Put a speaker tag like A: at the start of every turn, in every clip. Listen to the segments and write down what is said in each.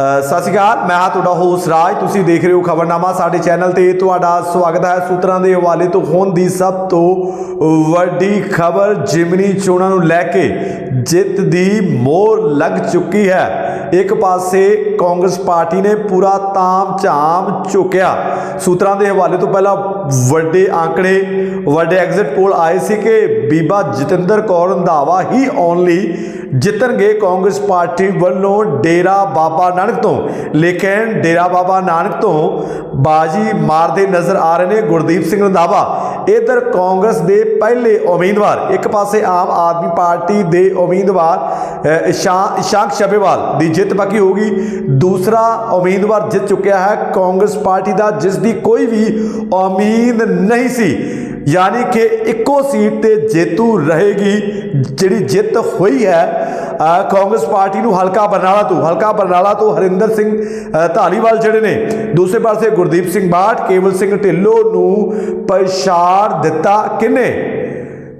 A: ਸਤਿ ਸ਼੍ਰੀ ਅਕਾਲ, ਮੈਂ ਹਾਂ ਤੁਹਾਡਾ ਹੋਸ ਰਾਜ। ਤੁਸੀਂ ਦੇਖ ਰਹੇ ਹੋ ਖਬਰਨਾਮਾ ਸਾਡੇ ਚੈਨਲ ਤੇ। ਤੁਹਾਡਾ ਸਵਾਗਤ ਹੈ ਸੂਤਰਾਂ ਦੇ ਹਵਾਲੇ ਤੋਂ। ਹੁਣ ਦੀ ਸਭ ਤੋਂ ਵੱਡੀ ਖਬਰ ਜਿਮਨੀ ਚੋਣਾਂ ਨੂੰ ਲੈ ਕੇ ਜਿੱਤ ਦੀ ਮੋਹਰ ਲੱਗ ਚੁੱਕੀ ਹੈ। ਇੱਕ ਪਾਸੇ ਕਾਂਗਰਸ ਪਾਰਟੀ ਨੇ ਪੂਰਾ ਤਾਮ ਝਾਮ ਚੁੱਕਿਆ ਸੂਤਰਾਂ ਦੇ ਹਵਾਲੇ ਤੋਂ ਪਹਿਲਾਂ ਵੱਡੇ ਆંકੜੇ ਵੱਡੇ ਐਗਜ਼ਿਟ ਪੋਲ ਆਏ ਸੀ ਕਿ ਬੀਬਾ ਜਤਿੰਦਰ ਕੌਰ ਰੰਧਾਵਾ ਹੀ ਓਨਲੀ ਜਿੱਤਣਗੇ ਕਾਂਗਰਸ ਪਾਰਟੀ ਵੱਲੋਂ ਡੇਰਾ ਬਾਬਾ ਨਾਨਕ ਤੋਂ। ਲੇਕਿਨ ਡੇਰਾ ਬਾਬਾ ਨਾਨਕ ਤੋਂ ਬਾਜੀ ਮਾਰਦੇ ਨਜ਼ਰ ਆ ਰਹੇ ਨੇ ਗੁਰਦੀਪ ਸਿੰਘ ਰੰਧਾਵਾ। ਇਧਰ ਕਾਂਗਰਸ ਦੇ ਪਹਿਲੇ ਉਮੀਦਵਾਰ ਇੱਕ ਪਾਸੇ ਆਮ ਆਦਮੀ ਪਾਰਟੀ ਦੇ ਉਮੀਦਵਾਰ ਅ, ਇਸ਼ਾ- ਇਸ਼ਾਕ ਸ਼ਬੇਵਾਲ ਦੀ ਜਿੱਤ ਬਾਕੀ ਹੋਗੀ ਦੂਸਰਾ ਉਮੀਦਵਾਰ ਜਿੱਤ ਚੁੱਕਿਆ ਹੈ। ਕਾਂਗਰਸ ਪਾਰਟੀ ਦਾ, ਜਿਸ ਦੀ ਕੋਈ ਵੀ ਉਮੀਦ ਨਹੀਂ ਸੀ। ਯਾਨੀ ਕਿ ਇੱਕੋ ਸੀਟ ਤੇ ਜੇਤੂ ਰਹੇਗੀ, ਜਿਹੜੀ ਜਿੱਤ ਹੋਈ ਹੈ। ਕਾਂਗਰਸ ਪਾਰਟੀ ਨੂੰ ਹਲਕਾ ਬਰਨਾਲਾ ਤੋਂ, ਹਲਕਾ ਬਰਨਾਲਾ ਤੋਂ ਹਰਿੰਦਰ ਸਿੰਘ ਧਾਲੀਵਾਲ ਜਿਹੜੇ ਨੇ। ਦੂਸਰੇ ਪਾਸੇ ਗੁਰਦੀਪ ਸਿੰਘ ਬਾਠ, ਕੇਵਲ ਸਿੰਘ ਢਿੱਲੋਂ ਨੂੰ ਪਛਾੜ ਦਿੱਤਾ ਕਿਨੇ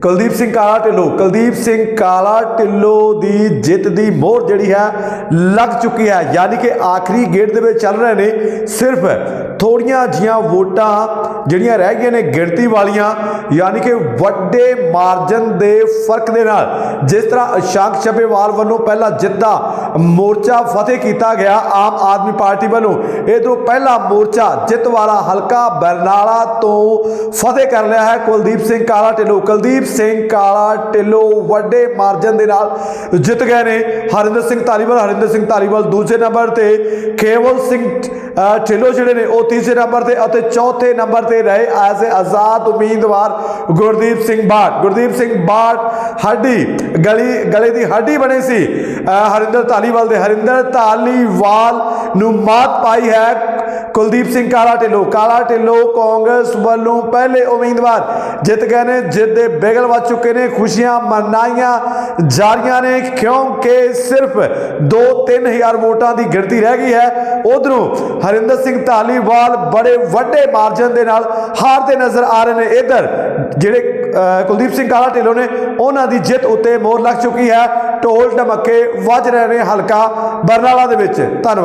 A: ਕੁਲਦੀਪ ਸਿੰਘ ਕਾਲਾ ਢਿੱਲੋਂ, ਕੁਲਦੀਪ ਸਿੰਘ ਕਾਲਾ ਢਿੱਲੋਂ ਦੀ ਜਿੱਤ ਦੀ ਮੋਹਰ ਜਿਹੜੀ ਹੈ ਲੱਗ ਚੁੱਕੀ ਹੈ। ਯਾਨੀ ਕਿ ਆਖਰੀ ਗੇੜ ਦੇ ਵਿੱਚ ਚੱਲ ਰਹੇ ਨੇ ਸਿਰਫ ਥੋੜੀਆਂ ਜੀਆਂ ਵੋਟਾਂ ਜਿਹੜੀਆਂ ਰਹਿ ਗਈਆਂ ਨੇ ਗਿਣਤੀ ਵਾਲੀਆਂ, ਯਾਨੀ ਕਿ ਵੱਡੇ ਮਾਰਜਨ ਦੇ ਫ਼ਰਕ ਦੇ ਨਾਲ, ਜਿਸ ਤਰ੍ਹਾਂ ਅਸ਼ਾਂਕ ਛੱਬੇਵਾਲ ਵੱਲੋਂ ਪਹਿਲਾਂ ਜਿੱਤ, ਮੋਰਚਾ ਫਤਿਹ ਕੀਤਾ ਗਿਆ ਆਮ ਆਦਮੀ ਪਾਰਟੀ ਵੱਲੋਂ। ਇਹ ਤੋਂ ਪਹਿਲਾ ਮੋਰਚਾ ਜਿੱਤ ਵਾਲਾ ਹਲਕਾ ਬਰਨਾਲਾ ਤੋਂ ਫਤਿਹ ਕਰ ਲਿਆ ਹੈ ਕੁਲਦੀਪ ਸਿੰਘ ਕਾਲਾ ਢਿੱਲੋਂ। ਕੁਲਦੀਪ ਸਿੰਘ ਕਾਲਾ ਢਿੱਲੋਂ ਵੱਡੇ ਮਾਰਜਨ ਦੇ ਨਾਲ ਜਿੱਤ ਗਏ ਨੇ। ਹਰਿੰਦਰ ਸਿੰਘ ਧਾਲੀਵਾਲ, ਹਰਿੰਦਰ ਸਿੰਘ ਧਾਲੀਵਾਲ ਦੂਜੇ ਨੰਬਰ ਤੇ। ਕੇਵਲ ਸਿੰਘ ਢਿੱਲੋਂ ਜਿਹੜੇ ਨੇ ਉਹ ਤੀਸਰੇ ਨੰਬਰ ਤੇ ਅਤੇ ਚੌਥੇ ਨੰਬਰ ਤੇ ਰਹੇ ਐਜ਼ ਅ ਆਜ਼ਾਦ ਉਮੀਦਵਾਰ ਗੁਰਦੀਪ ਸਿੰਘ ਬਾਠ। ਗੁਰਦੀਪ ਸਿੰਘ ਬਾਠ ਹੱਡੀ ਗਲੀ ਗਲੇ ਦੀ ਹੱਡੀ ਬਣੀ ਸੀ। ਅ, ਹਰਿੰਦਰ ਧਾਲੀਵਾਲ ਦੇ ਹਰਿੰਦਰ ਧਾਲੀਵਾਲ ਨੂੰ ਮਾਤ ਪਾਈ ਹੈ। ਕੁਲਦੀਪ ਸਿੰਘ ਕਾਲਾ ਢਿੱਲੋਂ। ਕਾਲਾ ਢਿੱਲੋਂ ਕਾਂਗਰਸ ਵੱਲੋਂ ਪਹਿਲੇ ਉਮੀਦਵਾਰ ਜਿੱਤ ਗਏ ਨੇ, ਜਿੱਤ ਦੇ ਬਿਗਲ ਵੱਜ ਚੁੱਕੇ ਨੇ, ਖੁਸ਼ੀਆਂ ਮਨਾਈਆਂ ਜਾ ਰਹੀਆਂ ਨੇ, ਕਿਉਂਕਿ ਸਿਰਫ 2-3000 ਵੋਟਾਂ ਦੀ ਗਿਣਤੀ ਰਹਿ ਗਈ ਹੈ। ਉਧਰੋਂ ਹਰਿੰਦਰ ਸਿੰਘ ਧਾਲੀਵਾਲ ਬੜੇ ਵੱਡੇ ਮਾਰਜਨ ਦੇ ਨਾਲ ਹਾਰਦੇ ਨਜ਼ਰ ਆ ਰਹੇ ਨੇ। ਇਧਰ ਜਿਹੜੇ ਕੁਲਦੀਪ ਸਿੰਘ ਕਾਲਾ ਢਿੱਲੋਂ ਨੇ, ਉਹਨਾਂ ਦੀ ਜਿੱਤ ਉੱਤੇ ਮੋਹਰ ਲੱਗ ਚੁੱਕੀ ਹੈ। ਢੋਲ ਢਮੱਕੇ ਵੱਜ ਰਹੇ ਨੇ ਹਲਕਾ ਬਰਨਾਲਾ ਦੇ ਵਿੱਚ। ਧੰਨਵਾਦ।